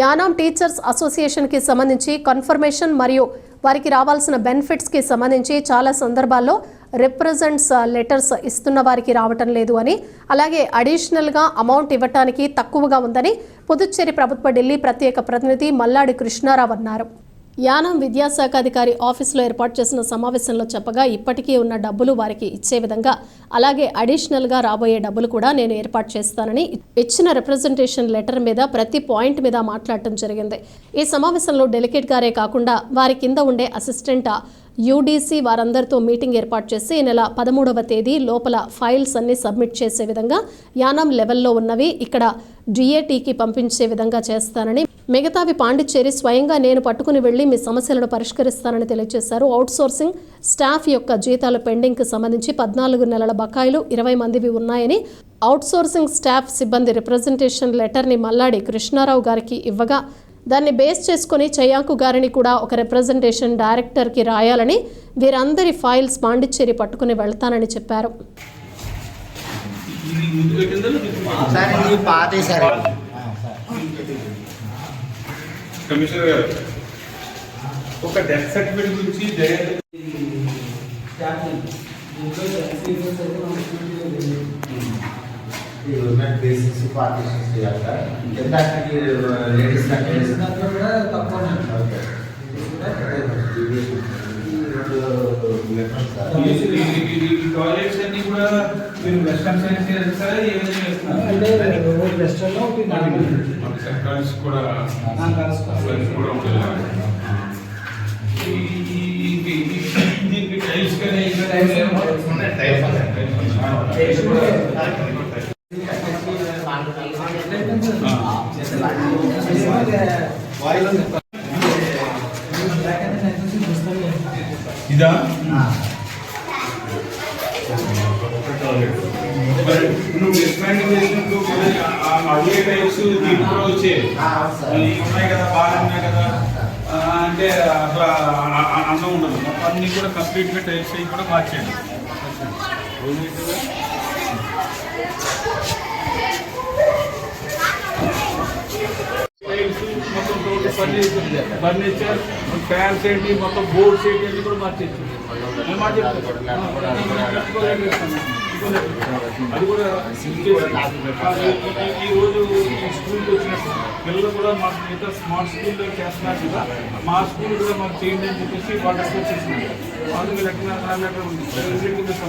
Yanam teachers అసోసియేషన్కి సంబంధించి confirmation మరియు వారికి రావాల్సిన బెనిఫిట్స్కి సంబంధించి చాలా సందర్భాల్లో రిప్రజెంట్స్ లెటర్స్ ఇస్తున్న వారికి రావటం లేదు అని అలాగే అడిషనల్గా అమౌంట్ ఇవ్వటానికి తక్కువగా ఉందని పుదుచ్చేరి ప్రభుత్వ ఢిల్లీ ప్రత్యేక ప్రతినిధి మల్లాడి కృష్ణారావు అన్నారు. యానం విద్యాశాఖ అధికారి ఆఫీసులో ఏర్పాటు చేసిన సమావేశంలో చెప్పగా ఇప్పటికీ ఉన్న డబ్బులు వారికి ఇచ్చే విధంగా అలాగే అడిషనల్గా రాబోయే డబ్బులు కూడా నేను ఏర్పాటు చేస్తానని ఇచ్చిన రిప్రజెంటేషన్ లెటర్ మీద ప్రతి పాయింట్ మీద మాట్లాడటం జరిగింది. ఈ సమావేశంలో డెలికేట్ గారే కాకుండా వారి కింద ఉండే అసిస్టెంట్ యూడీసీ వారందరితో మీటింగ్ ఏర్పాటు చేసి ఈ నెల పదమూడవ తేదీ లోపల ఫైల్స్ అన్ని సబ్మిట్ చేసే విధంగా యానం లెవెల్లో ఉన్నవి ఇక్కడ డిఏటీకి పంపించే విధంగా చేస్తానని మిగతావి పాండిచ్చేరి స్వయంగా నేను పట్టుకుని వెళ్ళి మీ సమస్యలను పరిష్కరిస్తానని తెలియజేశారు. అవుట్సోర్సింగ్ స్టాఫ్ యొక్క జీతాలు పెండింగ్కి సంబంధించి పద్నాలుగు నెలల బకాయిలు ఇరవై మందివి ఉన్నాయని అవుట్సోర్సింగ్ స్టాఫ్ సిబ్బంది రిప్రజెంటేషన్ లెటర్ని మల్లాడి కృష్ణారావు గారికి ఇవ్వగా దాన్ని బేస్ చేసుకుని చయ్యాంకు గారిని కూడా ఒక రిప్రజెంటేషన్ డైరెక్టర్కి రాయాలని వీరందరి ఫైల్స్ పాండిచ్చేరి పట్టుకుని వెళ్తానని చెప్పారు. కమిషనర్ గారు ఒక డెత్ సర్టిఫికేట్ గురించి ఈ గవర్నమెంట్ బేసిక్స్ పార్టీషన్స్ చేయాలి సార్ ఎంత లేడీస్ కంటే దాంట్లో కూడా తక్కువనే ఓకే ఈ రెండు లెటర్స్ సార్ ఈ- ఈ- ఈ- ఈ- ఈ టాయిలెట్స్ అన్ని కూడా మీరు వెస్టర్న్ సైన్స్ చేస్తారా ఏ విధంగా అంటే చేస్తున్నారు ఒకటి వెస్టర్న్లో ఒకటి నార్మల్ మనకి సెక్టార్స్ కూడా ఆ, కలుసుకోవాలి. అవన్నీ కూడా ఉంటాయి ఈ- ఈ- ఈ- ఈ- ఈ- దీనికి టైల్స్ కానీ ఇంకా టైల్స్ ఏమో ఉన్నాయి. టైల్స్ ఇదా? నువ్వు ఎక్స్పాండ్ చేసినప్పుడు మరి ఆ- టైప్స్ దీనికి కూడా వచ్చాయి. ఉన్నాయి కదా బాగా ఉన్నాయి కదా. అంటే అట్లా అన్నం ఉండదు. మొత్తం అన్ని కూడా కంప్లీట్గా టైప్స్ అవి కూడా మార్చేయండి. ఫర్నిచర్ ఫర్నిచర్ ఫ్యాన్స్ ఏంటి మొత్తం బోర్డ్స్ ఏంటి అన్ని కూడా మార్చేచ్చు నేను మాట అది కూడా ఈ- రోజు స్కూల్కి వచ్చినట్టు పిల్లలు కూడా మా మిగతా స్మార్ట్ స్కూల్లో చేస్తున్నారు కదా మా స్కూల్ కూడా మాకు చేయండి అని చెప్పేసి వాళ్ళు వచ్చేసింది వాళ్ళు లెక్క లెటర్